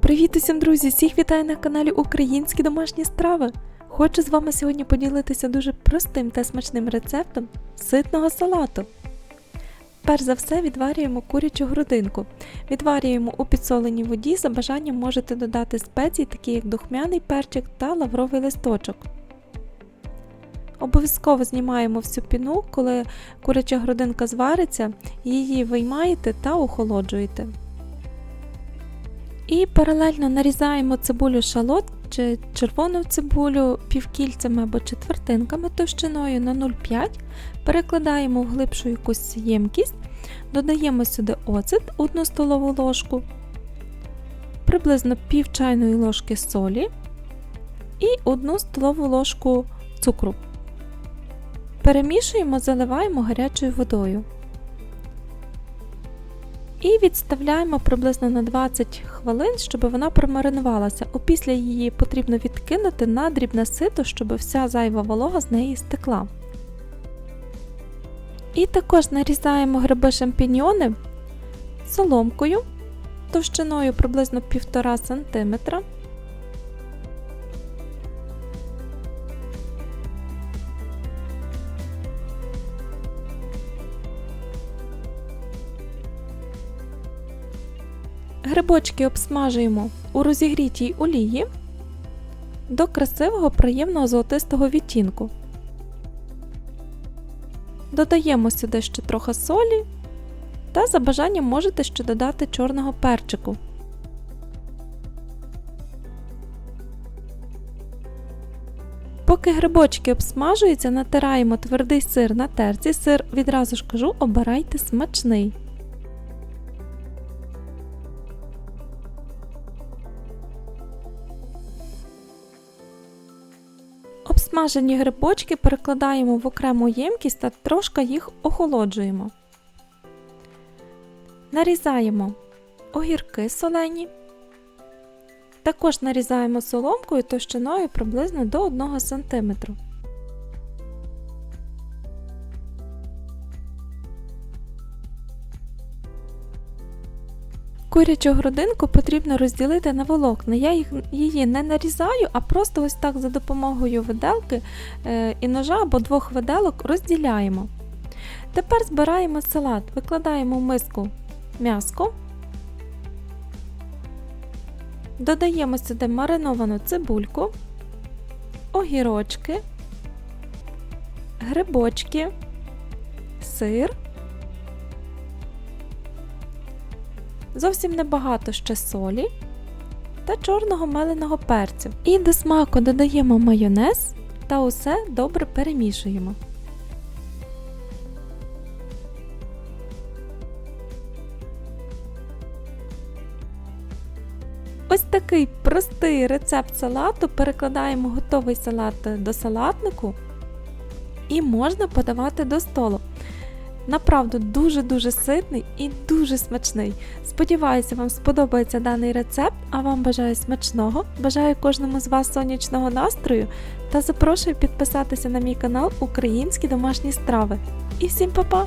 Привіт усім, друзі! Всіх вітаю на каналі Українські домашні страви. Хочу з вами сьогодні поділитися дуже простим та смачним рецептом ситного салату. Перш за все відварюємо курячу грудинку. Відварюємо у підсоленій воді, за бажанням можете додати спеції, такі як духмяний перчик та лавровий листочок. Обов'язково знімаємо всю піну, коли куряча грудинка звариться, її виймаєте та охолоджуєте. І паралельно нарізаємо цибулю шалот чи червону цибулю півкільцями або четвертинками товщиною на 0,5, перекладаємо в глибшу якусь ємкість, додаємо сюди оцет 1 столову ложку, приблизно пів чайної ложки солі і 1 столову ложку цукру. Перемішуємо, заливаємо гарячою водою. І відставляємо приблизно на 20 хвилин, щоб вона промаринувалася. Опісля її потрібно відкинути на дрібне сито, щоб вся зайва волога з неї стекла. І також нарізаємо гриби шампіньйони соломкою товщиною приблизно 1,5 см. Грибочки обсмажуємо у розігрітій олії до красивого приємного золотистого відтінку. Додаємо сюди ще трохи солі та за бажанням можете ще додати чорного перчику. Поки грибочки обсмажуються, натираємо твердий сир на терці. Сир відразу ж кажу, обирайте смачний. Обсмажені грибочки перекладаємо в окрему ємкість та трошки їх охолоджуємо. Нарізаємо огірки солені. Також нарізаємо соломкою товщиною приблизно до 1 см. Курячу грудинку потрібно розділити на волокна. Я їх, її не нарізаю, а просто ось так за допомогою виделки е, і ножа або двох виделок розділяємо. Тепер збираємо салат, викладаємо в миску м'яско, додаємо сюди мариновану цибульку, огірочки, грибочки, сир. Зовсім небагато ще солі та чорного меленого перцю. І до смаку додаємо майонез та усе добре перемішуємо. Ось такий простий рецепт салату. Перекладаємо готовий салат до салатнику і можна подавати до столу. Направду дуже-дуже ситний і дуже смачний. Сподіваюся, вам сподобається даний рецепт, а вам бажаю смачного, бажаю кожному з вас сонячного настрою та запрошую підписатися на мій канал Українські домашні страви. І всім па-па!